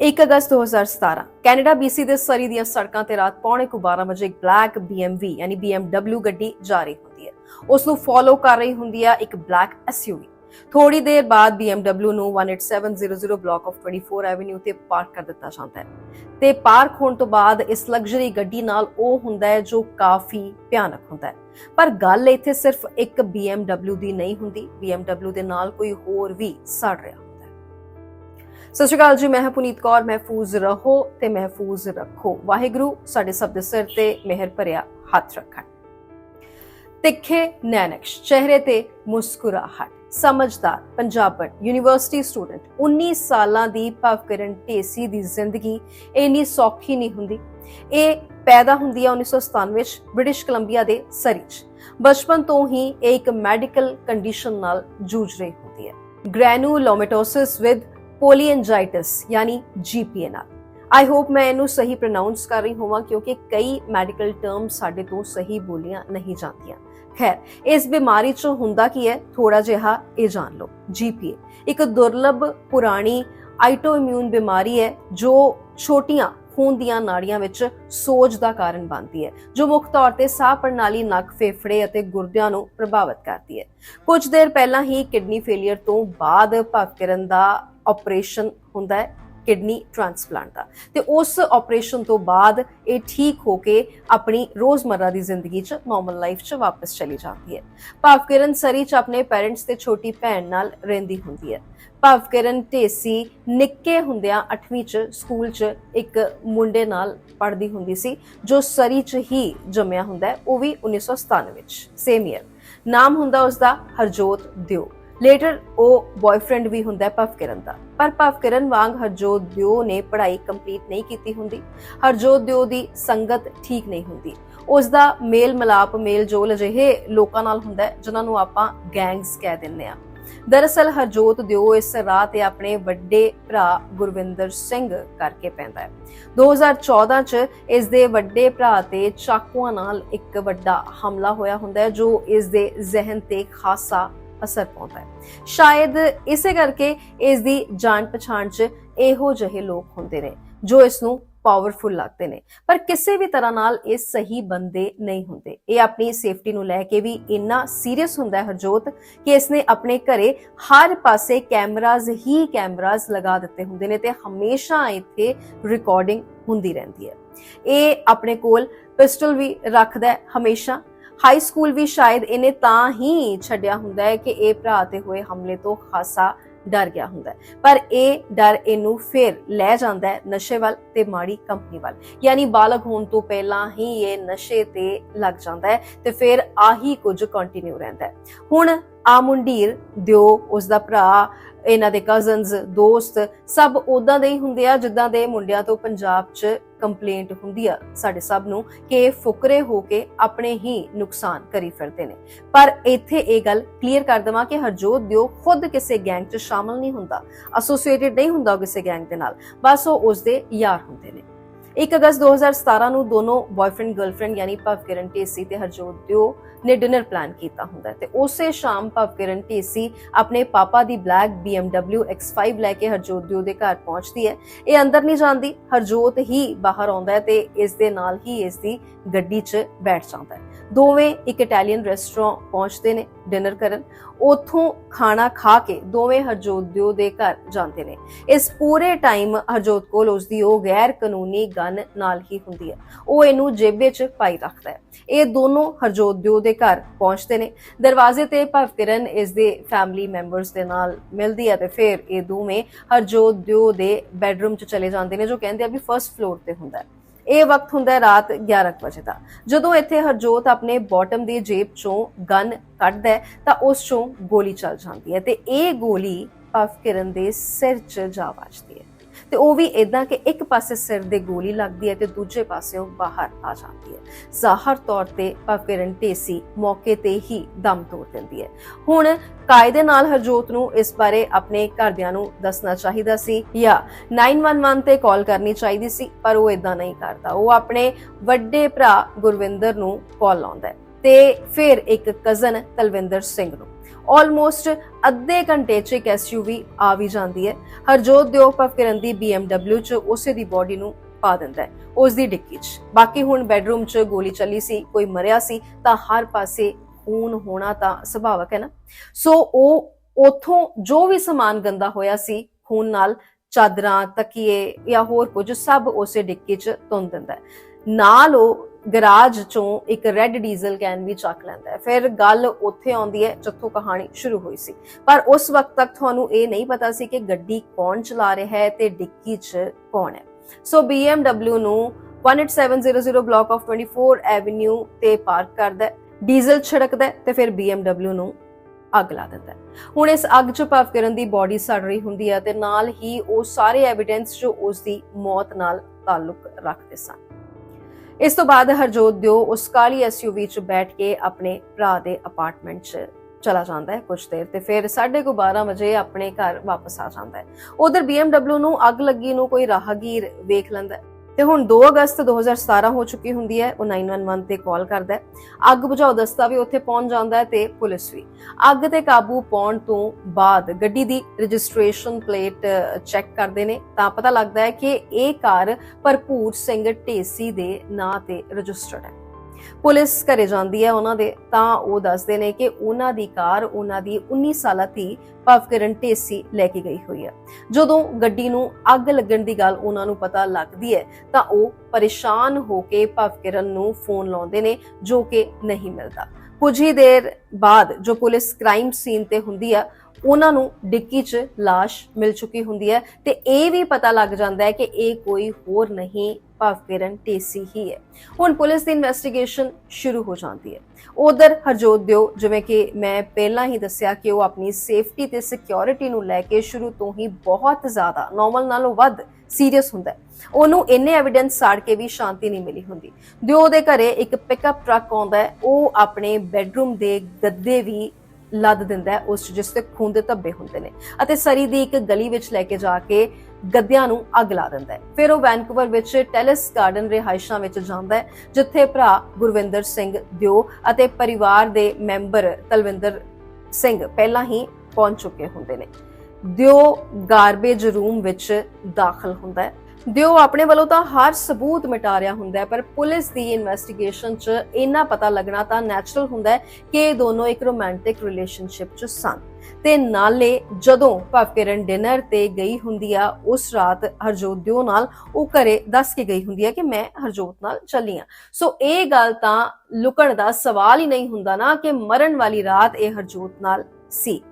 1 ਅਗਸਤ 2017 Canada BC ਦੇ ਸਰੀ ਦੀਆਂ ਸੜਕਾਂ ਤੇ ਰਾਤ ਪੌਣੇ ਕੁ 12 ਵਜੇ ਇੱਕ ਬਲੈਕ BMW ਯਾਨੀ BMW ਗੱਡੀ ਜਾ ਰਹੀ ਹੁੰਦੀ ਹੈ। ਉਸ ਨੂੰ ਫੋਲੋ ਕਰ ਰਹੀ ਹੁੰਦੀ ਹੈ ਇੱਕ ਬਲੈਕ SUV ਥੋੜੀ ਦੇਰ ਬਾਅਦ BMW ਨੂੰ 18700 ਬਲਾਕ ਆਫ 24 ਐਵੇਨਿਊ ਤੇ ਪਾਰਕ ਕਰ ਦਿੱਤਾ ਜਾਂਦਾ ਹੈ। ਤੇ ਪਾਰਕ ਹੋਣ ਤੋਂ ਬਾਅਦ ਇਸ ਲਗਜ਼ਰੀ ਗੱਡੀ ਨਾਲ ਉਹ ਹੁੰਦਾ ਹੈ ਜੋ ਕਾਫੀ ਭਿਆਨਕ ਹੁੰਦਾ ਹੈ। ਪਰ ਗੱਲ ਇੱਥੇ ਸਿਰਫ ਇੱਕ BMW ਦੀ ਨਹੀਂ ਹੁੰਦੀ। BMW ਦੇ ਨਾਲ ਕੋਈ ਹੋਰ ਵੀ ਸੜ ਰਿਹਾ। ਸਤਿ ਸ਼੍ਰੀ ਅਕਾਲ ਜੀ, ਮੈਂ ਹਾਂ ਪੁਨੀਤ ਕੌਰ, ਮਹਿਫੂਜ਼ ਰਹੋ ਤੇ ਮਹਿਫੂਜ਼ ਰੱਖੋ। ਵਾਹਿਗੁਰੂ ਸਾਡੇ ਸਭ ਦੇ ਸਿਰ ਤੇ ਮਿਹਰ ਭਰਿਆ ਹੱਥ ਰੱਖਣ। ਤਿੱਖੇ ਨੈਣਕਸ਼, ਚਿਹਰੇ ਤੇ ਮੁਸਕਰਾਹਟ, ਸਮਝਦਾਰ, ਪੰਜਾਬਣ, ਯੂਨੀਵਰਸਿਟੀ ਸਟੂਡੈਂਟ 19 ਸਾਲਾਂ ਦੀ ਭਵਕਰਨ ਢੇਸੀ ਦੀ ਜ਼ਿੰਦਗੀ ਇੰਨੀ ਸੌਖੀ ਨਹੀਂ ਹੁੰਦੀ। ਇਹ ਪੈਦਾ ਹੁੰਦੀ ਹੈ 1997 ਵਿੱਚ ਬ੍ਰਿਟਿਸ਼ ਕੋਲੰਬੀਆ ਦੇ ਸਰੀ 'ਚ। ਬਚਪਨ ਤੋਂ ਹੀ ਇਹ ਇੱਕ ਮੈਡੀਕਲ ਕੰਡੀਸ਼ਨ ਨਾਲ ਜੂਝ ਰਹੀ ਹੁੰਦੀ ਹੈ। ਗ੍ਰੈਨੂਲੋਮੈਟੋਸਿਸ ਵਿਦ ਪੋਲੀਐਂਜਾਈਟਿਸ ਯਾਨੀ ਜੀਪੀਏ ਨਾਲ। ਆਈ ਹੋਪ ਮੈਂ ਇਹਨੂੰ ਸਹੀ ਪ੍ਰੋਨਾਂਸ ਕਰ ਰਹੀ ਹੋਵਾਂ, ਕਿਉਂਕਿ ਕਈ ਮੈਡੀਕਲ ਟਰਮ ਸਾਡੇ ਤੋਂ ਸਹੀ ਬੋਲੀਆਂ ਨਹੀਂ ਜਾਂਦੀਆਂ। ਖੈਰ, ਇਸ ਬਿਮਾਰੀ 'ਚ ਹੁੰਦਾ ਕੀ ਹੈ? ਥੋੜਾ ਜਿਹਾ ਇਹ ਜਾਣ ਲਓ। ਜੀਪੀਏ ਇੱਕ ਦੁਰਲਭ ਪੁਰਾਣੀ ਆਈਟੋਇਮਿਊਨ ਬਿਮਾਰੀ ਹੈ, ਜੋ ਛੋਟੀਆਂ ਖੂਨ ਦੀਆਂ ਨਾੜੀਆਂ ਵਿੱਚ ਸੋਜ ਦਾ ਕਾਰਨ ਬਣਦੀ ਹੈ, ਜੋ ਮੁੱਖ ਤੌਰ ਤੇ ਸਾਹ ਪ੍ਰਣਾਲੀ, ਨੱਕ, ਫੇਫੜੇ ਅਤੇ ਗੁਰਦਿਆਂ ਨੂੰ ਪ੍ਰਭਾਵਿਤ ਕਰਦੀ ਹੈ। ਕੁਝ ਦੇਰ ਪਹਿਲਾਂ ਹੀ ਕਿਡਨੀ ਫੇਲਿਅਰ ਤੋਂ ਬਾਅਦ ਭਵਕਰਨ ਦਾ ਆਪਰੇਸ਼ਨ ਹੁੰਦਾ ਹੈ ਕਿਡਨੀ ਟ੍ਰਾਂਸਪਲਾਂਟ ਦਾ। ਤੇ ਉਸ ਆਪਰੇਸ਼ਨ ਤੋਂ ਬਾਅਦ ਇਹ ਠੀਕ ਹੋ ਕੇ ਆਪਣੀ ਰੋਜ਼ਮਰਰਾ ਦੀ ਜ਼ਿੰਦਗੀ 'ਚ ਨਾਰਮਲ ਲਾਈਫ 'ਚ ਵਾਪਸ ਚਲੀ ਜਾਂਦੀ ਹੈ। ਭਵਕਿਰਨ ਸਰੀ 'ਚ ਆਪਣੇ ਪੈਰੈਂਟਸ ਤੇ ਛੋਟੀ ਭੈਣ ਨਾਲ ਰਹਿੰਦੀ ਹੁੰਦੀ ਹੈ। ਭਵਕਿਰਨ ਢੇਸੀ ਨਿੱਕੇ ਹੁੰਦਿਆਂ 8ਵੀਂ 'ਚ ਸਕੂਲ 'ਚ ਇੱਕ ਮੁੰਡੇ ਨਾਲ ਪੜ੍ਹਦੀ ਹੁੰਦੀ ਸੀ, ਜੋ ਸਰੀ 'ਚ ਹੀ ਜੰਮਿਆ ਹੁੰਦਾ ਉਹ ਵੀ 1997 ਵਿੱਚ ਸੇਮ ਈਅਰ ਨਾਮ ਹੁੰਦਾ ਉਸਦਾ ਹਰਜੋਤ ਦਿਓ। ਲੇਟਰ ਉਹ ਬॉयਫ੍ਰੈਂਡ ਵੀ ਹੁੰਦਾ ਹੈ ਭਵਕਿਰਨ ਦਾ। ਪਰ ਭਵਕਿਰਨ ਵਾਂਗ ਹਰਜੋਤ ਦਿਓ ਨੇ ਪੜ੍ਹਾਈ ਕੰਪਲੀਟ ਨਹੀਂ ਕੀਤੀ ਹੁੰਦੀ। ਹਰਜੋਤ ਦਿਓ ਦੀ ਸੰਗਤ ਠੀਕ ਨਹੀਂ ਹੁੰਦੀ। ਉਸ ਦਾ ਮੇਲ ਮਲਾਪ, ਮੇਲ ਜੋਲ ਅਜਿਹੇ ਲੋਕਾਂ ਨਾਲ ਹੁੰਦਾ ਹੈ ਜਿਨ੍ਹਾਂ ਨੂੰ ਆਪਾਂ ਗੈਂਗਸ ਕਹਿ ਦਿੰਦੇ ਆ ਦਰਅਸਲ ਹਰਜੋਤ ਦਿਓ ਇਸ ਰਾਹ ਤੇ ਆਪਣੇ ਵੱਡੇ ਭਰਾ ਗੁਰਵਿੰਦਰ ਸਿੰਘ ਕਰਕੇ ਪੈਂਦਾ ਹੈ। 2014 ਚ ਇਸ ਦੇ ਵੱਡੇ ਭਰਾ ਤੇ ਚਾਕੂਆਂ ਨਾਲ ਇੱਕ ਵੱਡਾ ਹਮਲਾ ਹੋਇਆ ਹੁੰਦਾ ਹੈ, ਜੋ ਇਸ ਦੇ ਜ਼ਿਹਨ ਤੇ ਖਾਸਾ ਅਸਰ ਪਾਉਂਦਾ ਹੈ। ਸ਼ਾਇਦ ਇਸੇ ਕਰਕੇ ਇਸ ਦੀ ਜਾਣ ਪਛਾਣ 'ਚ ਇਹੋ ਜਿਹੇ ਲੋਕ ਹੁੰਦੇ ਨੇ, ਜੋ ਇਸ ਨੂੰ ਪਾਵਰਫੁਲ ਲੱਗਦੇ ਨੇ। ਪਰ ਕਿਸੇ ਵੀ ਤਰ੍ਹਾਂ ਨਾਲ ਇਹ ਸਹੀ ਬੰਦੇ ਨਹੀਂ ਹੁੰਦੇ। ਇਹ ਆਪਣੀ ਸੇਫਟੀ ਨੂੰ ਲੈ ਕੇ ਵੀ ਇੰਨਾ ਸੀਰੀਅਸ ਹੁੰਦਾ ਹੈ ਹਰਜੋਤ ਕਿ ਇਸਨੇ ਆਪਣੇ ਘਰੇ ਹਰ ਪਾਸੇ ਕੈਮਰਾਜ਼ ਹੀ ਕੈਮਰਾਜ਼ ਲਗਾ ਦਿੱਤੇ ਹੁੰਦੇ ਨੇ ਤੇ ਹਮੇਸ਼ਾ ਇੱਥੇ ਰਿਕਾਰਡਿੰਗ ਹੁੰਦੀ ਰਹਿੰਦੀ ਹੈ। ਇਹ ਆਪਣੇ ਕੋਲ ਪਿਸਟਲ ਵੀ ਰੱਖਦਾ ਹੈ ਹਮੇਸ਼ਾ। ਹਾਈ ਸਕੂਲ ਵੀ ਸ਼ਾਇਦ ਇਹਨੇ ਤਾਂ ਹੀ ਛੱਡਿਆ ਹੁੰਦਾ ਹੈ ਕਿ ਇਹ ਭਰਾ ਤੇ ਹੋਏ ਹਮਲੇ ਤੋਂ ਖਾਸਾ ਡਰ ਗਿਆ ਹੁੰਦਾ ਪਰ ਇਹ ਡਰ ਇਹਨੂੰ ਫਿਰ ਲੈ ਜਾਂਦਾ ਹੈ ਨਸ਼ੇ ਵੱਲ ਤੇ ਮਾੜੀ ਕੰਪਨੀ ਵੱਲ। ਯਾਨੀ ਬਾਲਗ ਹੋਣ ਤੋਂ ਪਹਿਲਾਂ ਹੀ ਇਹ ਨਸ਼ੇ ਤੇ ਲੱਗ ਜਾਂਦਾ ਹੈ ਤੇ ਫਿਰ ਆਹੀ ਕੁਝ ਕੰਟੀਨਿਊ ਰਹਿੰਦਾ ਹੈ। ਹੁਣ ਆ ਮੁੰਡੀਰ ਦਿਓ ਉਸ ਦਾ ਭਰਾ ਇਹਨਾਂ ਦੇ ਕਜ਼ਨਸ ਦੋਸਤ, ਸਭ ਉਦਾਂ ਦੇ ਹੀ ਹੁੰਦੇ ਆ ਜਿੱਦਾਂ ਦੇ ਮੁੰਡਿਆਂ ਤੋਂ ਪੰਜਾਬ 'ਚ ਕੰਪਲੇਂਟ ਹੁੰਦੀ ਆ। ਸਾਡੇ ਸਭ ਨੂੰ ਕਿ ਫੁਕਰੇ ਹੋ ਕੇ ਆਪਣੇ ਹੀ ਨੁਕਸਾਨ ਕਰੀ ਫਿਰਦੇ ਨੇ। ਪਰ ਇੱਥੇ ਇਹ ਗੱਲ ਕਲੀਅਰ ਕਰ ਦਵਾਂ ਕਿ ਹਰਜੋਤ ਦਿਓ ਖੁਦ ਕਿਸੇ ਗੈਂਗ 'ਚ ਸ਼ਾਮਲ ਨਹੀਂ ਹੁੰਦਾ। ਐਸੋਸੀਏਟਿਡ ਨਹੀਂ ਹੁੰਦਾ ਉਹ ਕਿਸੇ ਗੈਂਗ ਦੇ ਨਾਲ। ਬਸ ਉਹ ਉਸਦੇ ਯਾਰ ਹੁੰਦੇ ਨੇ। 1 ਅਗਸਤ 2017 ਨੂੰ ਦੋਨੋਂ ਬॉयਫ੍ਰੈਂਡ ਗਰਲਫ੍ਰੈਂਡ ਯਾਨੀ ਭਵਕਿਰਨ ਢੇਸੀ ਤੇ ਹਰਜੋਤ ਦਿਓ ਨੇ ਡਿਨਰ ਪਲਾਨ ਕੀਤਾ ਹੁੰਦਾ ਹੈ। ਤੇ ਉਸੇ ਸ਼ਾਮ ਭਵਕਿਰਨ ਢੇਸੀ ਆਪਣੇ ਪਾਪਾ ਦੀ ਬਲੈਕ BMW X5 ਲੈ ਕੇ ਹਰਜੋਤ ਦਿਓ ਦੇ ਘਰ ਪਹੁੰਚਦੀ ਹੈ। ਇਹ ਅੰਦਰ ਨਹੀਂ ਜਾਂਦੀ, ਹਰਜੋਤ ਹੀ ਬਾਹਰ ਆਉਂਦਾ ਹੈ ਤੇ ਇਸ ਦੇ ਨਾਲ ਹੀ ਇਸ ਦੀ ਗੱਡੀ 'ਚ ਬੈਠ ਜਾਂਦਾ ਹੈ। ਦੋਵੇਂ ਇੱਕ ਇਟਾਲੀਅਨ ਰੈਸਟੋਰੈਂਟ ਪਹੁੰਚਦੇ ਨੇ। ਡਿਨਰ ਕਰਨ, ਉਥੋਂ ਖਾਣਾ ਖਾ ਕੇ ਦੋਵੇਂ ਹਰਜੋਤ ਦਿਓ ਦੇ ਘਰ ਜਾਂਦੇ ਨੇ। ਇਸ ਪੂਰੇ ਟਾਈਮ ਹਰਜੋਤ ਕੋਲ ਉਸ ਦੀ ਉਹ ਗੈਰ ਕਾਨੂੰਨੀ ਗਨ ਨਾਲ ਹੀ ਹੁੰਦੀ ਹੈ। ਉਹ ਇਹਨੂੰ ਜੇਬੇ 'ਚ ਪਾਈ ਰੱਖਦਾ ਹੈ। ਇਹ ਦੋਨੋਂ ਹਰਜੋਤ ਦਿਓ ਦੇ ਘਰ ਪਹੁੰਚਦੇ ਨੇ। ਦਰਵਾਜ਼ੇ ਤੇ ਭਵਕਿਰਨ ਇਸ ਦੇ ਫੈਮਿਲੀ ਮੈਂਬਰਸ ਦੇ ਨਾਲ ਮਿਲਦੀ ਹੈ ਤੇ ਫਿਰ ਇਹ ਦੋਵੇਂ ਹਰਜੋਤ ਦਿਓ ਦੇ ਬੈੱਡਰੂਮ 'ਚ ਚਲੇ ਜਾਂਦੇ ਨੇ, ਜੋ ਕਹਿੰਦੇ ਆ ਵੀ ਫਰਸਟ ਫਲੋਰ ਤੇ ਹੁੰਦਾ ਹੈ। ਇਹ ਵਕਤ ਹੁੰਦਾ ਹੈ ਰਾਤ 11 ਕੁ ਵਜੇ ਦਾ। ਜਦੋਂ ਇੱਥੇ ਹਰਜੋਤ ਆਪਣੇ ਬਾਟਮ ਦੀ ਜੇਬ ਚੋਂ ਗਨ ਕੱਢਦਾ ਹੈ, ਤਾਂ ਉਸ ਚੋਂ ਗੋਲੀ ਚੱਲ ਜਾਂਦੀ ਹੈ ਤੇ ਇਹ ਗੋਲੀ ਭਵਕਿਰਨ ਦੇ ਸਿਰ 'ਚ ਜਾ ਵੱਜਦੀ ਹੈ। ਤੇ ਉਹ ਵੀ ਇਦਾਂ ਕਿ ਇੱਕ ਪਾਸੇ ਸਿਰ ਦੇ ਗੋਲੀ ਲੱਗਦੀ ਹੈ ਤੇ ਦੂਜੇ ਪਾਸਿਓਂ ਬਾਹਰ ਆ ਜਾਂਦੀ ਹੈ। ਜ਼ਾਹਰ ਤੌਰ ਤੇ ਭਵਕਿਰਨ ਢੇਸੀ ਮੌਕੇ ਤੇ ਹੀ ਦਮ ਤੋੜ ਦਿੰਦੀ ਹੈ। ਹੁਣ ਕਾਇਦੇ ਨਾਲ ਹਰਜੋਤ ਨੂੰ ਇਸ ਬਾਰੇ ਆਪਣੇ ਘਰਦਿਆਂ ਨੂੰ ਦੱਸਣਾ ਚਾਹੀਦਾ ਸੀ ਜਾਂ 911 ਤੇ ਕਾਲ ਕਰਨੀ ਚਾਹੀਦੀ ਸੀ, ਪਰ ਉਹ ਇਦਾਂ ਨਹੀਂ ਕਰਦਾ। ਉਹ ਆਪਣੇ ਵੱਡੇ ਭਰਾ ਗੁਰਵਿੰਦਰ ਨੂੰ ਕਾਲ ਲਾਉਂਦਾ ਹੈ ਤੇ ਫਿਰ ਇੱਕ ਕਜ਼ਨ ਤਲਵਿੰਦਰ ਸਿੰਘ ਨੂੰ। ਆਲਮੋਸਟ ਅੱਧੇ ਘੰਟੇ 'ਚ ਇੱਕ ਐਸਯੂਵੀ ਆ ਵੀ ਜਾਂਦੀ ਹੈ। ਹਰਜੋਤ ਦਿਓ ਪਵਕਿਰਨ ਦੀ BMW 'ਚ ਉਸੇ ਦੀ ਬੋਡੀ ਨੂੰ ਪਾ ਦਿੰਦਾ ਹੈ। ਉਸ ਦੀ ਡਿੱਕੀ 'ਚ। ਬਾਕੀ ਹੁਣ ਬੈੱਡਰੂਮ 'ਚ ਗੋਲੀ ਚੱਲੀ ਸੀ, ਕੋਈ ਮਰਿਆ ਸੀ, ਤਾਂ ਹਰ ਪਾਸੇ ਖੂਨ ਹੋਣਾ ਤਾਂ ਸੁਭਾਵਕ ਹੈ ਨਾ। ਸੋ ਉਹ ਉਥੋਂ ਜੋ ਵੀ ਸਮਾਨ ਗੰਦਾ ਹੋਇਆ ਸੀ, ਖੂਨ ਨਾਲ ਚਾਦਰਾਂ, ਤਕੀਏ ਜਾਂ ਹੋਰ ਕੁਝ ਸਭ ਉਸੇ ਡਿੱਕੀ 'ਚ ਤੁੰਨ ਦਿੰਦਾ ਹੈ। ਨਾਲ ਉਹ ਗਰਾਜ ਚੋਂ ਇੱਕ ਰੈੱਡ ਡੀਜ਼ਲ ਕੈਨ ਵੀ ਚੱਕ ਲੈਂਦਾ ਹੈ। ਫਿਰ ਗੱਲ ਉੱਥੇ ਆਉਂਦੀ ਹੈ ਜਿੱਥੋਂ ਕਹਾਣੀ ਸ਼ੁਰੂ ਹੋਈ ਸੀ। ਪਰ ਉਸ ਵਕਤ ਤੱਕ ਤੁਹਾਨੂੰ ਇਹ ਨਹੀਂ ਪਤਾ ਸੀ ਕਿ ਗੱਡੀ ਕੌਣ ਚਲਾ ਰਿਹਾ ਹੈ ਤੇ ਡਿੱਕੀ 'ਚ ਕੌਣ ਹੈ। ਸੋ BMW ਨੂੰ 18700 ਬਲਾਕ ਆਫ 24 ਐਵਨਿਊ ਤੇ ਪਾਰਕ ਕਰਦਾ ਹੈ। ਡੀਜ਼ਲ ਛਿੜਕਦਾ ਹੈ ਤੇ ਫਿਰ BMW ਨੂੰ ਅੱਗ ਲਾ ਦਿੰਦਾ ਹੁਣ ਇਸ ਅੱਗ 'ਚ ਭਵਕਰਨ ਦੀ ਬਾਡੀ ਸੜ ਰਹੀ ਹੁੰਦੀ ਹੈ ਤੇ ਨਾਲ ਹੀ ਉਹ ਸਾਰੇ ਐਵੀਡੈਂਸ ਜੋ ਉਸ ਦੀ ਮੌਤ ਨਾਲ ਤਾਲੁਕ ਰੱਖਦੇ ਸਨ। ਇਸ ਤੋਂ ਬਾਅਦ ਹਰਜੋਤ ਦਿਓ ਉਸ ਕਾਲੀ ਐਸਯੂਵੀ 'ਚ ਬੈਠ ਕੇ ਆਪਣੇ ਭਰਾ ਦੇ ਅਪਾਰਟਮੈਂਟ 'ਚ ਚਲਾ ਜਾਂਦਾ ਹੈ ਕੁਝ ਦੇਰ ਤੇ ਫਿਰ 12:30 ਵਜੇ ਆਪਣੇ ਘਰ ਵਾਪਸ ਆ ਜਾਂਦਾ ਹੈ। ਉਧਰ BMW ਨੂੰ ਅੱਗ ਲੱਗੀ ਨੂੰ ਕੋਈ ਰਾਹਗੀਰ ਵੇਖ ਲੈਂਦਾ ਹੈ। ਤੇ ਹੁਣ 2 ਅਗਸਤ 2017 ਹੋ ਚੁੱਕੀ ਹੁੰਦੀ ਹੈ, ਉਹ 911 ਤੇ ਕਾਲ ਕਰਦਾ ਹੈ। ਅੱਗ ਬੁਝਾਓ ਦਸਤਾ ਵੀ ਉੱਥੇ ਪਹੁੰਚ ਜਾਂਦਾ ਹੈ ਤੇ ਪੁਲਿਸ ਵੀ। ਅੱਗ ਤੇ ਕਾਬੂ ਪਾਉਣ ਤੋਂ ਬਾਅਦ ਗੱਡੀ ਦੀ ਰਜਿਸਟ੍ਰੇਸ਼ਨ ਪਲੇਟ ਚੈੱਕ ਕਰਦੇ ਨੇ। ਤਾਂ ਪਤਾ ਲੱਗਦਾ ਹੈ ਕਿ ਇਹ ਕਾਰ ਭਰਪੂਰ ਸਿੰਘ ਢੇਸੀ ਦੇ ਨਾਂ ਤੇ ਰਜਿਸਟਰਡ ਹੈ। ਪੁਲਿਸ ਘਰੇ ਜਾਂਦੀ ਹੈ ਉਹਨਾਂ ਦੇ, ਤਾਂ ਉਹ ਦੱਸਦੇ ਨੇ ਕਿ ਉਹਨਾਂ ਦੀ ਕਾਰ ਉਹਨਾਂ ਦੀ 19 ਸਾਲਾ ਧੀ ਭਵਕਰਨ ਢੇਸੀ ਲੈ ਕੇ ਗਈ ਹੋਈ ਹੈ। ਜਦੋਂ ਗੱਡੀ ਨੂੰ ਅੱਗ ਲੱਗਣ ਦੀ ਗੱਲ ਉਹਨਾਂ ਨੂੰ ਪਤਾ ਲੱਗਦੀ ਹੈ, ਤਾਂ ਉਹ ਪਰੇਸ਼ਾਨ ਹੋ ਕੇ ਭਵਕਰਨ ਨੂੰ ਫੋਨ ਲਾਉਂਦੇ ਨੇ, ਜੋ ਕਿ ਨਹੀਂ ਮਿਲਦਾ। ਕੁਝ ਹੀ ਦੇਰ ਬਾਅਦ ਜੋ ਪੁਲਿਸ ਕ੍ਰਾਈਮ ਸੀਨ ਤੇ ਹੁੰਦੀ ਆ ਉਹਨਾਂ ਨੂੰ ਡਿੱਕੀ 'ਚ লাশ ਮਿਲ ਚੁੱਕੀ ਹੁੰਦੀ ਹੈ ਤੇ ਇਹ ਵੀ ਪਤਾ ਲੱਗ ਜਾਂਦਾ ਹੈ ਕਿ ਇਹ ਕੋਈ ਹੋਰ ਨਹੀਂ ਭਵਕਿਰਨ ਟੇਸੀ ਹੀ ਹੈ। ਹੁਣ ਪੁਲਿਸ ਦੀ ਇਨਵੈਸਟੀਗੇਸ਼ਨ ਸ਼ੁਰੂ ਹੋ ਜਾਂਦੀ ਹੈ। ਉਧਰ ਹਰਜੋਤ ਦਿਓ, ਜਿਵੇਂ ਕਿ ਮੈਂ ਪਹਿਲਾਂ ਹੀ ਦੱਸਿਆ ਕਿ ਉਹ ਆਪਣੀ ਸੇਫਟੀ ਤੇ ਸਿਕਿਉਰਿਟੀ ਨੂੰ ਲੈ ਕੇ ਸ਼ੁਰੂ ਤੋਂ ਹੀ ਬਹੁਤ ਜ਼ਿਆਦਾ ਨਾਰਮਲ ਨਾਲੋਂ ਵੱਧ ਸੀਰੀਅਸ ਹੁੰਦਾ ਹੈ। ਉਹਨੂੰ ਇੰਨੇ ਐਵੀਡੈਂਸ ਸਾੜ ਕੇ ਵੀ ਸ਼ਾਂਤੀ ਨਹੀਂ ਮਿਲੀ ਹੁੰਦੀ। ਦਿਓ ਦੇ ਘਰੇ ਇੱਕ ਪਿਕਅਪ ਟਰੱਕ ਆਉਂਦਾ ਹੈ। ਉਹ ਆਪਣੇ ਬੈੱਡਰੂਮ ਦੇ ਗੱਦੇ ਵੀ ਲੱਦ ਦਿੰਦਾ ਹੈ ਉਸ ਜਿਸ ਤੇ ਖੂਨ ਦੇ ਧੱਬੇ ਹੁੰਦੇ ਨੇ। ਅਤੇ ਸਰੀ ਦੀ ਇੱਕ ਗਲੀ ਵਿੱਚ ਲੈ ਕੇ ਜਾ ਕੇ ਗੱਦਿਆਂ ਨੂੰ ਅੱਗ ਲਾ ਦਿੰਦਾ ਹੈ। ਫਿਰ ਉਹ ਵੈਨਕੂਵਰ ਵਿੱਚ ਟੈਲਿਸ ਗਾਰਡਨ ਰਿਹਾਇਸ਼ਾਂ ਵਿੱਚ ਜਾਂਦਾ ਹੈ, ਜਿੱਥੇ ਭਰਾ ਗੁਰਵਿੰਦਰ ਸਿੰਘ ਦਿਓ ਅਤੇ ਪਰਿਵਾਰ ਦੇ ਮੈਂਬਰ ਤਲਵਿੰਦਰ ਸਿੰਘ ਪਹਿਲਾਂ ਹੀ ਪਹੁੰਚ ਚੁੱਕੇ ਹੁੰਦੇ ਨੇ। ਦਿਓ ਗਾਰਬੇਜ ਰੂਮ ਵਿੱਚ ਦਾਖਲ ਹੁੰਦਾ ਹੈ। ਦਿਓ ਆਪਣੇ ਵੱਲੋਂ ਤਾਂ ਹਰ ਸਬੂਤ ਮਿਟਾ ਰਿਹਾ ਹੁੰਦਾ ਪਰ ਪੁਲਿਸ ਦੀ ਇਨਵੈਸਟੀਗੇਸ਼ਨ 'ਚ ਇੰਨਾ ਪਤਾ ਲੱਗਣਾ ਤਾਂ ਨੈਚੁਰਲ ਹੁੰਦਾ ਹੈ ਕਿ ਇਹ ਦੋਨੋਂ ਇੱਕ ਰੋਮਾਂਟਿਕ ਰਿਲੇਸ਼ਨਸ਼ਿਪ 'ਚ ਸਨ। ਤੇ ਨਾਲੇ ਜਦੋਂ ਭਵਕਿਰਨ ਡਿਨਰ ਤੇ ਗਈ ਹੁੰਦੀ ਆ, ਉਸ ਰਾਤ ਹਰਜੋਤ ਦਿਓ ਨਾਲ ਉਹ ਘਰੇ ਦੱਸ ਕੇ ਗਈ ਹੁੰਦੀ ਆ ਕਿ ਮੈਂ ਹਰਜੋਤ ਨਾਲ ਚੱਲੀ ਆ। ਸੋ ਇਹ ਗੱਲ ਤਾਂ ਲੁਕਣ ਦਾ ਸਵਾਲ ਹੀ ਨਹੀਂ ਹੁੰਦਾ ਨਾ ਕਿ ਮਰਨ ਵਾਲੀ ਰਾਤ ਇਹ ਹਰਜੋਤ ਨਾਲ ਸੀ।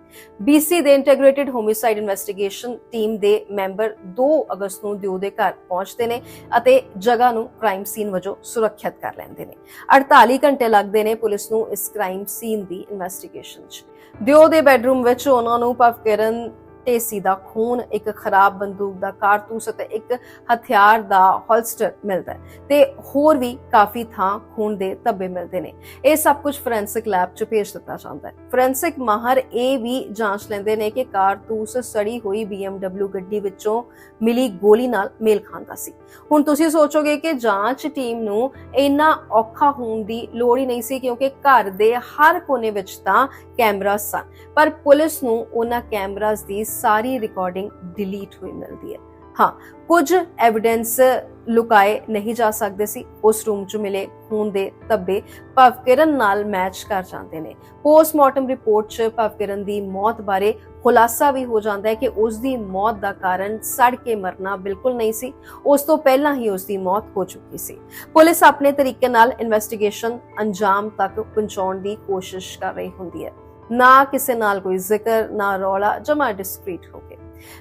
BC ਦੇ ਇੰਟੀਗ੍ਰੇਟਿਡ ਹੋਮਿਸਾਈਡ ਇਨਵੈਸਟੀਗੇਸ਼ਨ ਟੀਮ ਦੇ ਮੈਂਬਰ 2 ਅਗਸਤ ਨੂੰ ਦਿਓ ਦੇ ਘਰ ਪਹੁੰਚਦੇ ਨੇ ਅਤੇ ਜਗ੍ਹਾ ਨੂੰ ਕ੍ਰਾਈਮ ਸੀਨ ਵਜੋਂ ਸੁਰੱਖਿਅਤ ਕਰ ਲੈਂਦੇ ਨੇ। 48 ਘੰਟੇ ਲੱਗਦੇ ਨੇ ਪੁਲਿਸ ਨੂੰ ਇਸ ਕ੍ਰਾਈਮ ਸੀਨ ਦੀ ਇਨਵੈਸਟੀਗੇਸ਼ਨ 'ਚ। ਦਿਓ ਦੇ ਬੈੱਡਰੂਮ ਵਿੱਚ ਉਹਨਾਂ ਨੂੰ ਭਵਕਿਰਨ ਟੇਸੀ ਦਾ ਖੂਨ, ਇੱਕ ਖਰਾਬ ਬੰਦੂਕ ਦਾ ਕਾਰਤੂਸ ਅਤੇ ਇੱਕ ਹਥਿਆਰ ਦਾ ਹੋਲਸਟਰ ਮਿਲਦਾ ਹੈ ਤੇ ਹੋਰ ਵੀ ਕਾਫੀ ਥਾਂ ਖੂਨ ਦੇ ਧੱਬੇ ਮਿਲਦੇ ਨੇ। ਇਹ ਸਭ ਕੁਝ ਫੋਰੈਂਸਿਕ ਲੈਬ 'ਚ ਭੇਜ ਦਿੱਤਾ ਜਾਂਦਾ ਹੈ। ਫੋਰੈਂਸਿਕ ਮਾਹਰ ਇਹ ਵੀ ਜਾਂਚ ਲੈਂਦੇ ਨੇ ਕਿ ਕਾਰਤੂਸ ਸੜੀ ਹੋਈ BMW ਗੱਡੀ ਵਿੱਚੋਂ ਮਿਲੀ ਗੋਲੀ ਨਾਲ ਮੇਲ ਖਾਂਦਾ ਸੀ। ਹੁਣ ਤੁਸੀਂ ਸੋਚੋਗੇ ਕਿ ਜਾਂਚ ਟੀਮ ਨੂੰ ਇੰਨਾ ਔਖਾ ਹੋਣ ਦੀ ਲੋੜ ਹੀ ਨਹੀਂ ਸੀ ਕਿਉਂਕਿ ਘਰ ਦੇ ਹਰ ਕੋਨੇ ਵਿੱਚ ਤਾਂ ਕੈਮਰਾਸ ਸਨ। ਪਰ ਪੁਲਿਸ ਨੂੰ ਉਹਨਾਂ ਕੈਮਰਾਸ ਦੀ ਸਾਰੀ ਰਿਕਾਰਡਿੰਗ ਡਿਲੀਟ ਹੋਈ ਮਿਲਦੀ ਹੈ। ਹਾਂ, ਕੁਝ ਐਵੀਡੈਂਸ ਲੁਕਾਏ ਨਹੀਂ ਜਾ ਸਕਦੇ ਸੀ। ਉਸ ਰੂਮ 'ਚ ਮਿਲੇ ਖੂਨ ਦੇ ਧੱਬੇ ਭਵਕਿਰਨ ਨਾਲ ਮੈਚ ਕਰ ਜਾਂਦੇ ਨੇ। ਪੋਸਟਮਾਰਟਮ ਰਿਪੋਰਟ 'ਚ ਭਵਕਿਰਨ ਦੀ ਮੌਤ ਬਾਰੇ ਖੁਲਾਸਾ ਵੀ ਹੋ ਜਾਂਦਾ ਹੈ ਕਿ ਉਸ ਦੀ ਮੌਤ ਦਾ ਕਾਰਨ ਸੜ ਕੇ ਮਰਨਾ ਬਿਲਕੁਲ ਨਹੀਂ ਸੀ। ਉਸ ਤੋਂ ਪਹਿਲਾਂ ਹੀ ਉਸ ਦੀ ਮੌਤ ਹੋ ਚੁੱਕੀ ਸੀ। ਪੁਲਿਸ ਆਪਣੇ ਤਰੀਕੇ ਨਾਲ ਇਨਵੈਸਟੀਗੇਸ਼ਨ ਅੰਜਾਮ ਤੱਕ ਪਹੁੰਚਾਉਣ ਦੀ ਕੋਸ਼ਿਸ਼ ਕਰ ਰਹੀ ਹੁੰਦੀ ਹੈ। ਨਾ ਕਿਸੇ ਨਾਲ ਕੋਈ ਜ਼ਿਕਰ, ਨਾ ਰੌਲਾ, ਜਮਾ ਡਿਸਕ੍ਰੀਟ ਹੋ ਕੇ।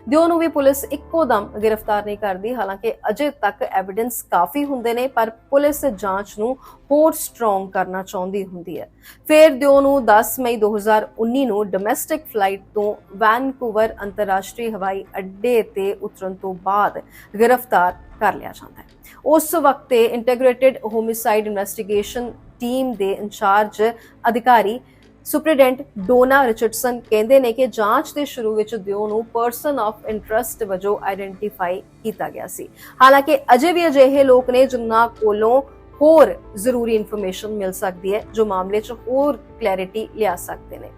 ਦਿਓ ਨੂੰ ਵੀ ਪੁਲਿਸ ਇੱਕੋ ਦਮ ਗ੍ਰਿਫਤਾਰ ਨਹੀਂ ਕਰਦੀ, ਹਾਲਾਂਕਿ ਅਜੇ ਤੱਕ ਐਵੀਡੈਂਸ ਕਾਫੀ ਹੁੰਦੇ ਨੇ, ਪਰ ਪੁਲਿਸ ਜਾਂਚ ਨੂੰ ਹੋਰ ਸਟਰੋਂਗ ਕਰਨਾ ਚਾਹੁੰਦੀ ਹੁੰਦੀ ਹੈ। ਫਿਰ ਦਿਓ ਨੂੰ 10 ਮਈ 2019 ਨੂੰ ਡੋਮੈਸਟਿਕ ਫਲਾਈਟ ਤੋਂ ਵੈਨਕੂਵਰ ਅੰਤਰਰਾਸ਼ਟਰੀ ਹਵਾਈ ਅੱਡੇ ਤੇ ਉਤਰਨ ਤੋਂ ਬਾਅਦ ਗ੍ਰਿਫਤਾਰ ਕਰ ਲਿਆ ਜਾਂਦਾ ਹੈ। ਉਸ ਵਕਤ ਤੇ ਇੰਟੀਗ੍ਰੇਟਿਡ ਹੋਮਿਸਾਈਡ ਇਨਵੈਸਟੀਗੇਸ਼ਨ ਟੀਮ ਦੇ ਇੰਚਾਰਜ ਅਧਿਕਾਰੀ ਸੁਪਰੀਡੈਂਟ ਡੋਨਾ ਰਿਚਰਡਸਨ ਕਹਿੰਦੇ ਨੇ ਕਿ ਜਾਂਚ ਦੇ ਸ਼ੁਰੂ ਵਿੱਚ ਦਿਓ ਨੂੰ ਪਰਸਨ ਆਫ ਇੰਟਰਸਟ ਵਜੋਂ ਆਇਡੈਂਟੀਫਾਈ ਕੀਤਾ ਗਿਆ ਸੀ। ਹਾਲਾਂਕਿ ਅਜੇ ਵੀ ਅਜਿਹੇ ਲੋਕ ਨੇ ਜਿਨ੍ਹਾਂ ਕੋਲੋਂ ਹੋਰ ਜ਼ਰੂਰੀ ਇਨਫੋਰਮੇਸ਼ਨ ਮਿਲ ਸਕਦੀ ਹੈ, ਜੋ ਮਾਮਲੇ 'ਚ ਹੋਰ ਕਲੈਰਿਟੀ ਲਿਆ ਸਕਦੇ ਨੇ।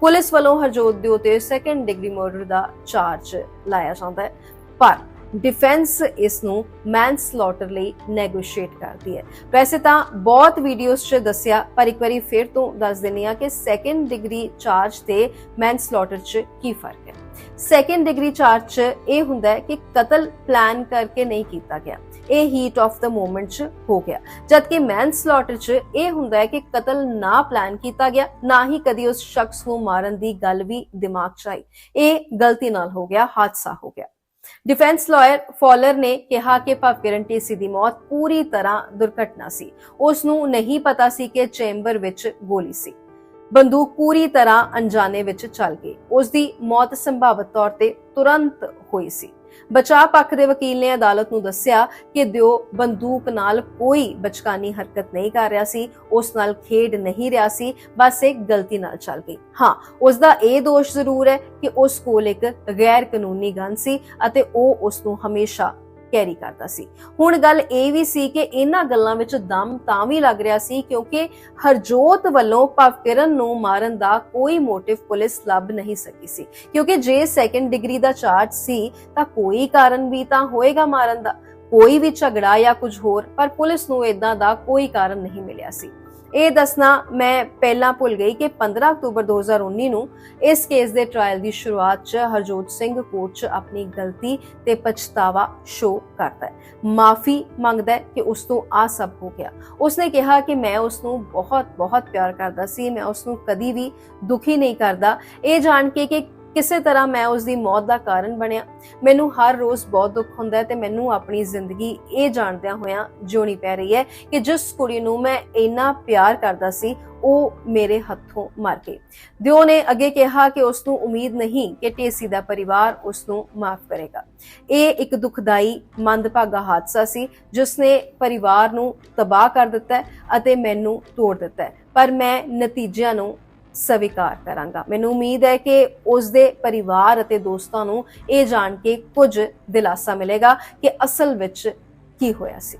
ਪੁਲਿਸ ਵੱਲੋਂ ਹਰਜੋਤ ਦਿਓ ਤੇ ਸੈਕੰਡ ਡਿਗਰੀ ਮਰਡਰ ਦਾ ਚਾਰਜ ਲਾਇਆ ਜਾਂਦਾ ਹੈ। ਪਰ ਡਿਫੈਂਸ ਇਸ ਨੂੰ ਮੈਨਸਲੌਟਰ ਲਈ ਨੈਗੋਸ਼ੀਏਟ ਕਰਦੀ ਹੈ। ਵੈਸੇ ਤਾਂ ਬਹੁਤ ਵੀਡੀਓਜ਼ 'ਚ ਦੱਸਿਆ, ਪਰ ਇੱਕ ਵਾਰੀ ਫਿਰ ਤੋਂ ਦੱਸ ਦਿੰਨੀ ਆ ਕਿ ਸੈਕੰਡ ਡਿਗਰੀ ਚਾਰਜ ਤੇ ਮੈਨਸਲੌਟਰ 'ਚ ਕੀ ਫ਼ਰਕ ਹੈ। ਸੈਕੰਡ ਡਿਗਰੀ ਚਾਰਜ 'ਚ ਇਹ ਹੁੰਦਾ ਹੈ ਕਿ ਕਤਲ ਪਲਾਨ ਕਰਕੇ ਨਹੀਂ ਕੀਤਾ ਗਿਆ। ਇਹ ਹੀਟ ਆਫ ਦਾ ਮੂਮੈਂਟ 'ਚ ਹੋ ਗਿਆ। ਜਦਕਿ ਮੈਨਸਲੌਟਰ 'ਚ ਇਹ ਹੁੰਦਾ ਹੈ ਕਿ ਕਤਲ ਨਾ ਪਲਾਨ ਕੀਤਾ ਗਿਆ, ਨਾ ਹੀ ਕਦੀ ਉਸ ਸ਼ਖਸ ਨੂੰ ਮਾਰਨ ਦੀ ਗੱਲ ਵੀ ਦਿਮਾਗ 'ਚ ਆਈ। ਇਹ ਗਲਤੀ ਨਾਲ ਹੋ ਗਿਆ, ਹਾਦਸਾ ਹੋ ਗਿਆ। ਡਿਫੈਂਸ ਲਾਇਰ ਫॉलर ਨੇ ਕਿਹਾ ਕਿ ਭਵਕਿਰਨ ਢੀਸੀ ਦੀ ਮੌਤ ਪੂਰੀ ਤਰ੍ਹਾਂ ਦੁਰਘਟਨਾ ਸੀ। ਉਸ ਨੂੰ ਨਹੀਂ ਪਤਾ ਸੀ ਕਿ ਚੈਂਬਰ ਵਿੱਚ ਗੋਲੀ ਸੀ। ਬੰਦੂਕ ਪੂਰੀ ਤਰ੍ਹਾਂ ਅਣਜਾਣੇ ਵਿੱਚ ਚੱਲ ਗਈ। ਉਸ ਦੀ ਮੌਤ ਸੰਭਾਵਿਤ ਤੌਰ ਤੇ ਤੁਰੰਤ ਹੋਈ ਸੀ। ਬਚਾਅ ਪੱਖ ਦੇ ਵਕੀਲ ਨੇ ਅਦਾਲਤ ਨੂੰ ਦੱਸਿਆ ਕਿ ਦਿਓ ਬੰਦੂਕ ਨਾਲ ਕੋਈ ਬਚਕਾਨੀ ਹਰਕਤ ਨਹੀਂ ਕਰ ਰਿਹਾ ਸੀ, ਉਸ ਨਾਲ ਖੇਡ ਨਹੀਂ ਰਿਹਾ ਸੀ, ਬਸ ਇੱਕ ਗਲਤੀ ਨਾਲ ਚੱਲ ਗਈ। ਹਾਂ ਉਸ ਦਾ ਇਹ ਦੋਸ਼ ਜ਼ਰੂਰ ਹੈ ਕਿ ਉਸ ਕੋਲ ਇੱਕ ਗੈਰ ਕਾਨੂੰਨੀ ਗਨ ਸੀ ਅਤੇ ਉਹ ਉਸ ਨੂੰ ਹਮੇਸ਼ਾ ਕੈਰੀ ਕਰਦਾ ਸੀ। ਹੁਣ ਗੱਲ ਇਹ ਵੀ ਸੀ ਕਿ ਇਹਨਾਂ ਗੱਲਾਂ ਵਿੱਚ ਦਮ ਤਾਂ ਵੀ ਲੱਗ ਰਿਹਾ ਸੀ ਕਿਉਂਕਿ ਹਰਜੋਤ ਵੱਲੋਂ ਭਵਕਿਰਨ ਨੂੰ ਮਾਰਨ ਦਾ ਕੋਈ ਮੋਟਿਵ ਪੁਲਿਸ ਲੱਭ ਨਹੀਂ ਸਕੀ ਸੀ। ਕਿਉਂਕਿ ਜੇ ਸੈਕੰਡ ਡਿਗਰੀ ਦਾ ਚਾਰਜ ਸੀ, ਤਾਂ ਕੋਈ ਕਾਰਨ ਵੀ ਤਾਂ ਹੋਏਗਾ ਮਾਰਨ ਦਾ। ਕੋਈ ਵੀ ਝਗੜਾ ਜਾਂ ਕੁਝ ਹੋਰ, ਪਰ ਪੁਲਿਸ ਨੂੰ ਇਦਾਂ ਦਾ ਕੋਈ ਕਾਰਨ ਨਹੀਂ ਮਿਲਿਆ ਸੀ। ਇਹ ਦੱਸਣਾ ਮੈਂ ਪਹਿਲਾਂ ਭੁੱਲ ਗਈ ਕਿ 15 ਅਕਤੂਬਰ 2019 ਨੂੰ ਇਸ ਕੇਸ ਦੇ ਟ੍ਰਾਇਲ ਦੀ ਸ਼ੁਰੂਆਤ 'ਚ ਹਰਜੋਤ ਸਿੰਘ ਕੋਰਟ 'ਚ ਆਪਣੀ ਗਲਤੀ ਤੇ ਪਛਤਾਵਾ ਸ਼ੋ ਕਰਦਾ ਹੈ। ਮਾਫੀ ਮੰਗਦਾ ਹੈ ਕਿ ਉਸ ਤੋਂ ਆ ਸਭ ਹੋ ਗਿਆ। ਉਸਨੇ ਕਿਹਾ ਕਿ ਮੈਂ ਉਸ ਨੂੰ ਬਹੁਤ ਬਹੁਤ ਪਿਆਰ ਕਰਦਾ ਸੀ, ਮੈਂ ਉਸ ਨੂੰ ਕਦੀ ਵੀ ਦੁਖੀ ਨਹੀਂ ਕਰਦਾ। ਇਹ ਜਾਣ ਕੇ ਕਿ ਕਿਸੇ ਤਰ੍ਹਾਂ ਮੈਂ ਉਸ ਦੀ ਮੌਤ ਦਾ ਕਾਰਨ ਬਣਿਆ। ਮੈਨੂੰ ਹਰ ਰੋਜ਼ ਬਹੁਤ ਦੁੱਖ ਹੁੰਦਾ ਹੈ ਤੇ ਮੈਨੂੰ ਆਪਣੀ ਜ਼ਿੰਦਗੀ ਇਹ ਜਾਣਦਿਆਂ ਹੋਇਆਂ ਜਿਉਣੀ ਪੈ ਰਹੀ ਹੈ ਕਿ ਜਿਸ ਕੁੜੀ ਨੂੰ ਮੈਂ ਇੰਨਾ ਪਿਆਰ ਕਰਦਾ ਸੀ, ਉਹ ਮੇਰੇ ਹੱਥੋਂ ਮਰ ਗਈ। ਦਿਓ ਨੇ ਅੱਗੇ ਕਿਹਾ ਕਿ ਉਸ ਨੂੰ ਉਮੀਦ ਨਹੀਂ ਕਿ ਟੇਸੀ ਦਾ ਪਰਿਵਾਰ ਉਸ ਨੂੰ ਮਾਫ ਕਰੇਗਾ। ਇਹ ਇੱਕ ਦੁਖਦਾਈ, ਮੰਦਭਾਗਾ ਹਾਦਸਾ ਸੀ ਜਿਸ ਨੇ ਪਰਿਵਾਰ ਨੂੰ ਤਬਾਹ ਕਰ ਦਿੱਤਾ ਅਤੇ ਮੈਨੂੰ ਤੋੜ ਦਿੱਤਾ ਪਰ ਮੈਂ ਨਤੀਜਿਆਂ ਨੂੰ ਸਵੀਕਾਰ ਕਰਾਂਗਾ। ਮੈਨੂੰ ਉਮੀਦ ਹੈ ਕਿ ਉਸ ਦੇ ਪਰਿਵਾਰ ਅਤੇ ਦੋਸਤਾਂ ਨੂੰ ਇਹ ਜਾਣ ਕੇ ਕੁਝ ਦਿਲਾਸਾ ਮਿਲੇਗਾ ਕਿ ਅਸਲ ਵਿੱਚ ਕੀ ਹੋਇਆ ਸੀ।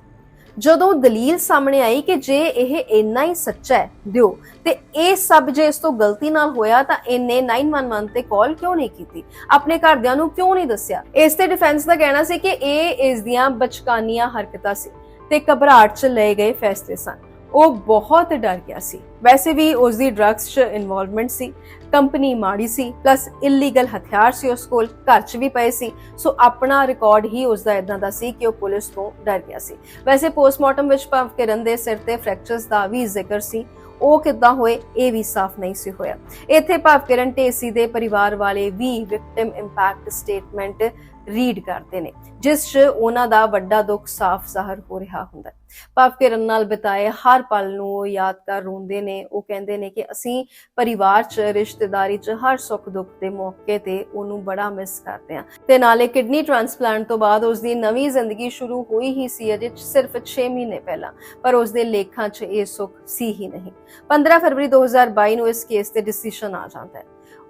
ਜਦੋਂ ਦਲੀਲ ਸਾਹਮਣੇ ਆਈ ਕਿ ਜੇ ਇਹ ਇੰਨਾ ਹੀ ਸੱਚਾ ਹੈ, ਦਿਓ, ਤੇ ਇਹ ਸਭ ਜੇ ਇਸ ਤੋਂ ਗਲਤੀ ਨਾਲ ਹੋਇਆ ਤਾਂ ਇਹਨੇ 911 ਤੇ ਕਾਲ ਕਿਉਂ ਨਹੀਂ ਕੀਤੀ? ਆਪਣੇ ਘਰਦਿਆਂ ਨੂੰ ਕਿਉਂ ਨਹੀਂ ਦੱਸਿਆ? ਇਸ ਤੇ ਡਿਫੈਂਸ ਦਾ ਕਹਿਣਾ ਸੀ ਕਿ ਇਹ ਇਸ ਦੀਆਂ ਬਚਕਾਨੀਆਂ ਹਰਕਤਾਂ ਸੀ ਤੇ ਘਬਰਾਹਟ ਚ ਲਏ ਗਏ ਫੈਸਲੇ ਸਨ। ਉਹ ਬਹੁਤ ਡਰ ਗਿਆ ਸੀ। ਵੈਸੇ ਵੀ ਉਸ ਦੀ ਡਰੱਗਸ 'ਚ ਇਨਵੋਲਵਮੈਂਟ ਸੀ ਕੰਪਨੀ ਮਾੜੀ ਸੀ ਪਲੱਸ ਇਲੀਗਲ ਹਥਿਆਰ ਸੀ ਉਸ ਕੋਲ, ਘਰ 'ਚ ਵੀ ਪਏ ਸੀ। ਸੋ ਆਪਣਾ ਰਿਕਾਰਡ ਹੀ ਉਸ ਦਾ ਇਦਾਂ ਦਾ ਸੀ ਕਿ ਉਹ ਪੁਲਿਸ ਤੋਂ ਡਰ ਗਿਆ ਸੀ। ਵੈਸੇ ਪੋਸਟਮਾਰਟਮ ਵਿੱਚ ਭਵ ਕਿਰਨ ਦੇ ਸਿਰ ਤੇ ਫ੍ਰੈਕਚਰਸ ਦਾ ਵੀ ਜ਼ਿਕਰ ਸੀ। ਉਹ ਕਿੱਦਾਂ ਹੋਏ, ਇਹ ਵੀ ਸਾਫ਼ ਨਹੀਂ ਸੀ ਹੋਇਆ। ਇੱਥੇ ਭਾਵ ਕਿਰਨ ਢੇਸੀ ਦੇ ਪਰਿਵਾਰ ਵਾਲੇ ਵੀ ਵਿਕਟਿਮ ਇੰਪੈਕਟ ਸਟੇਟਮੈਂਟ ਰੀਡ ਕਰਦੇ ਨੇ। ਜਿਸ 'ਚ ਉਹਨਾਂ ਦਾ ਵੱਡਾ ਦੁੱਖ ਸਾਫ਼ ਜ਼ਾਹਰ ਹੋ ਰਿਹਾ ਹੁੰਦਾ ਹੈ। ਭਵ ਕਿਰਨ ਨਾਲ ਬਿਤਾਏ ਹਰ ਪਲ ਨੂੰ ਉਹ ਯਾਦ ਕਰ ਰੋਂਦੇ ਨੇ। ਉਹ ਕਹਿੰਦੇ ਨੇ ਕਿ ਅਸੀਂ ਪਰਿਵਾਰ 'ਚ, ਰਿਸ਼ਤੇਦਾਰੀ 'ਚ ਹਰ ਸੁੱਖ ਦੁੱਖ ਦੇ ਮੌਕੇ ਤੇ ਉਹਨੂੰ ਬੜਾ ਮਿਸ ਕਰਦੇ ਆ ਤੇ ਨਾਲੇ ਕਿਡਨੀ ਟ੍ਰਾਂਸਪਲਾਂਟ ਤੋਂ ਬਾਅਦ ਉਸ ਦੀ ਨਵੀਂ ਜ਼ਿੰਦਗੀ ਸ਼ੁਰੂ ਹੋਈ ਹੀ ਸੀ ਅਜੇ ਸਿਰਫ 6 ਮਹੀਨੇ ਪਹਿਲਾਂ, ਪਰ ਉਸ ਦੇ ਲੇਖਾਂ 'ਚ ਇਹ ਸੁੱਖ ਸੀ ਹੀ ਨਹੀਂ। 15 ਫਰਵਰੀ 2022 ਨੂੰ ਇਸ ਕੇਸ ਤੇ ਡਿਸੀਜਨ ਆ ਜਾਂਦਾ ਹੈ।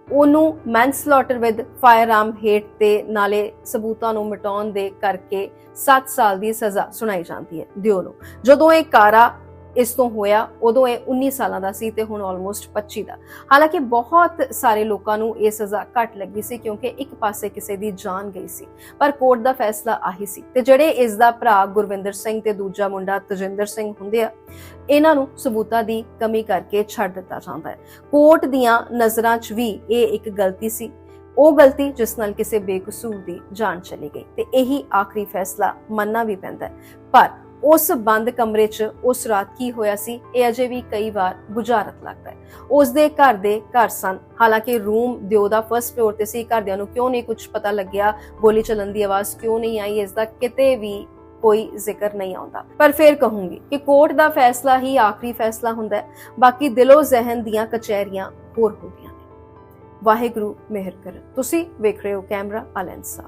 ਉਹਨੂੰ ਮੈਨਸਲੌਟਰ ਵਿਦ ਫਾਇਰਆਰਮ ਹੇਟ ਤੇ ਨਾਲੇ ਸਬੂਤਾਂ ਨੂੰ ਮਿਟਾਉਣ ਦੇ ਕਰਕੇ 7 ਸਾਲ ਦੀ ਸਜ਼ਾ ਸੁਣਾਈ ਜਾਂਦੀ ਹੈ ਦਿਓ ਨੂੰ ਜਦੋਂ ਇਹ ਕਾਰਾ ਇਸ ਤੋਂ ਹੋਇਆ ਉਦੋਂ ਇਹ 19 ਸਾਲਾਂ ਦਾ ਸੀ ਤੇ ਹੁਣ ਆਲਮੋਸਟ 25 ਦਾ। ਹਾਲਾਂਕਿ ਬਹੁਤ ਸਾਰੇ ਲੋਕਾਂ ਨੂੰ ਇਹ ਸਜ਼ਾ ਘੱਟ ਲੱਗੀ ਸੀ ਕਿਉਂਕਿ ਇੱਕ ਪਾਸੇ ਕਿਸੇ ਦੀ ਜਾਨ ਗਈ ਸੀ, ਪਰ ਕੋਰਟ ਦਾ ਫੈਸਲਾ ਆਹੀ ਸੀ। ਤੇ ਜਿਹੜੇ ਇਸ ਦਾ ਭਰਾ ਗੁਰਵਿੰਦਰ ਸਿੰਘ ਤੇ ਦੂਜਾ ਮੁੰਡਾ ਤਜਿੰਦਰ ਸਿੰਘ ਹੁੰਦੇ ਆ, ਇਹਨਾਂ ਨੂੰ ਸਬੂਤਾਂ ਦੀ ਕਮੀ ਕਰਕੇ ਛੱਡ ਦਿੱਤਾ ਜਾਂਦਾ ਹੈ। ਕੋਰਟ ਦੀਆਂ ਨਜ਼ਰਾਂ 'ਚ ਵੀ ਇਹ ਇੱਕ ਗਲਤੀ ਸੀ। ਉਹ ਗਲਤੀ ਜਿਸ ਨਾਲ ਕਿਸੇ ਬੇਕਸੂਰ ਦੀ ਜਾਨ ਚਲੀ ਗਈ। ਤੇ ਇਹੀ ਆਖਰੀ ਫੈਸਲਾ ਮੰਨਣਾ ਵੀ ਪੈਂਦਾ ਪਰ ਉਸ ਬੰਦ ਕਮਰੇ 'ਚ ਉਸ ਰਾਤ ਕੀ ਹੋਇਆ ਸੀ, ਇਹ ਅਜੇ ਵੀ ਕਈ ਵਾਰ ਬੁਝਾਰਤ ਲੱਗਦਾ ਹੈ। ਉਸ ਦੇ ਘਰ ਦੇ ਘਰ ਸਨ। ਹਾਲਾਂਕਿ ਰੂਮ ਦਿਓ ਦਾ ਫਰਸਟ ਫਲੋਰ ਤੇ ਸੀ, ਘਰਦਿਆਂ ਨੂੰ ਕਿਉਂ ਨਹੀਂ ਕੁਝ ਪਤਾ ਲੱਗਿਆ? ਗੋਲੀ ਚੱਲਣ ਦੀ ਆਵਾਜ਼ ਕਿਉਂ ਨਹੀਂ ਆਈ? ਇਸ ਦਾ ਕਿਤੇ ਵੀ ਕੋਈ ਜ਼ਿਕਰ ਨਹੀਂ ਆਉਂਦਾ। ਪਰ ਫਿਰ ਕਹੂੰਗੀ ਕਿ ਕੋਰਟ ਦਾ ਫੈਸਲਾ ਹੀ ਆਖਰੀ ਫੈਸਲਾ ਹੁੰਦਾ ਹੈ। ਬਾਕੀ ਦਿਲੋਂ ਜ਼ਹਿਨ ਦੀਆਂ ਕਚਹਿਰੀਆਂ ਹੋਰ ਹੁੰਦੀਆਂ ਨੇ। ਵਾਹਿਗੁਰੂ ਮਿਹਰ ਕਰ। ਤੁਸੀਂ ਵੇਖ ਰਹੇ ਹੋ ਕੈਮਰਾ ਅਲੈਂਸਾ।